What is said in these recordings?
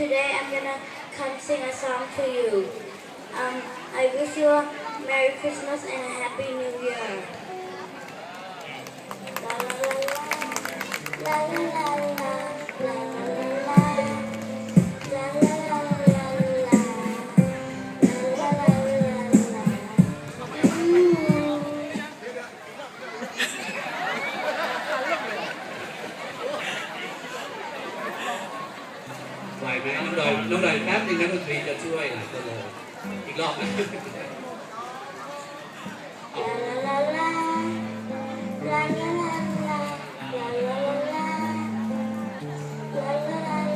today I'm gonna come sing a song to you. Um, I wish you a Merry Christmas and a Happy New Year. La la la ไหวไหมน้องดอยน้องดอยแป๊บนึงนักดนตรีจะช่วยหลายคนเลยอีกรอบนะ La la la la la la la la la la la la la la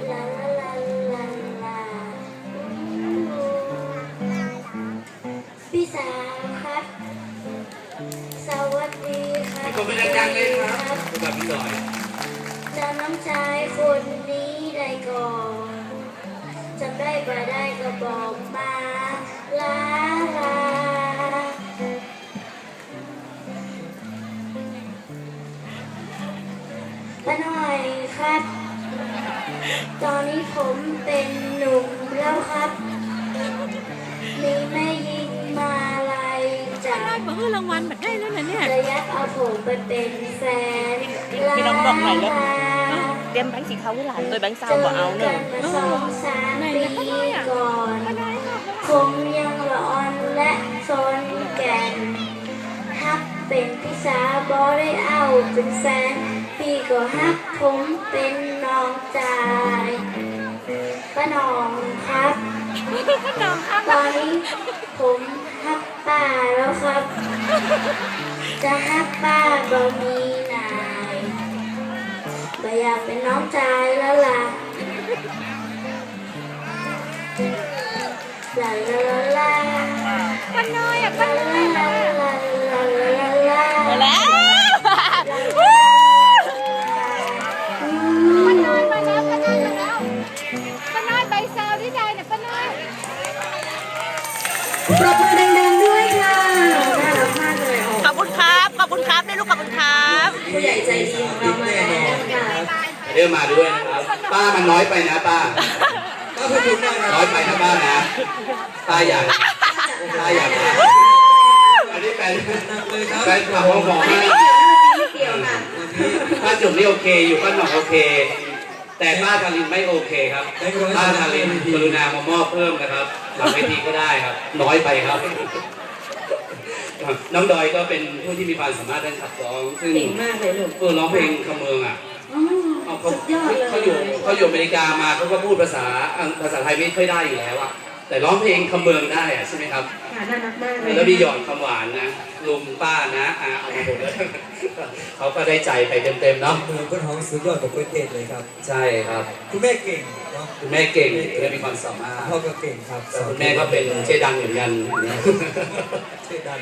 la la la la la la พี่สาวครับ สวัสดีครัให้บคนเป็นดังๆเลยครับสำหรับพี่ดอย จะน้องชายคนนี้ได้ก่อนจำได้บ่ได้ก็บอกมาลาลาป้าหน่อยครับ ตอนนี้ผมเป็นหนุ่มแล้วครับ มีแม่ยิงมาลายจากได้มาให้รางวัลแบบได้แล้วนะเนี่ย ระยะเอาผมไปเป็นแฟน พี่น้องบอกหน่อยแล้ว đem bánh xì khấu với lại tôi bánh sau mà áo nữa này là có nói à không nhân lọn และซนแก่นฮักเป็นพี่สาบอได้เอาเป็นแฟนพี่ก็ฮักผมเป็นน้องจายป้าน้องครับตอนนี้ผมฮักป้าแล้วครับ จะฮักป้าบะมี อยากเป็นน้องชายแล้วล่ะลาลาลาลาป้าน้อยอะป้าลาน้อยลาลาลาลาลามาแล้วป้าน้อยมาแล้วป้าน้อยมาแล้วป้าน้อยใบซาวที่ใดเนี่ยป้าน้อยปรบมือดังๆด้วยค่ะน่ารักมากเลยโอ้ขอบคุณครับ ขอบคุณครับได้ลูกขอบคุณครับ ผู้ใหญ่ใจดีของเรามาแล้วค่ะ เรื่องมาด้วยนะครับ ป้ามันน้อยไปนะป้าป้าพยุงหน่อยนะน้อยไปนะป้านะป้าอยากป้าอยากมาอันนี้แฟนหนักเลยครับแฟนคลับของหมอให้ไม่เกี่ยวค่ะป้าจุ๋มนี่โอเคอยู่ป้าหน่องโอเค แต่ป้าทารินไม่โอเคครับป้าทารินกรุณามามอบเพิ่มนะครับหลังเวทีก็ได้ครับ น้อยไปครับน้องดอยก็เป็นผู้ที่มีความสามารถด้านขับร้อง ซึ่งเก่งมากเลยลูกเออร้องเพลงคำเมืองอะอ๋อ เอาเขาสุดยอดเลย เขาอยู่เขาอยู่อเมริกามาเขาก็พูดภาษาอังภาษาไทยไม่ค่อยได้อยู่แล้วอะแต่ร้องเพลงคำเมืองได้อะใช่ไหมครับ ค่ะน่ารักมากเลยแล้วมีหยอดคำหวานนะลุงป้านะอาเอามาหมดเลยเขาก็ได้ใจไปเต็มๆเนาะเมืองก็ท้องสุดยอดกับประเทศเลยครับ ใช่ครับ คุณแม่เก่งเนาะคุณแม่เก่งและมีความสามารถพ่อก็เก่งครับแต่คุณแม่ก็เป็นเจดังเหมือนกันเชื่อดัน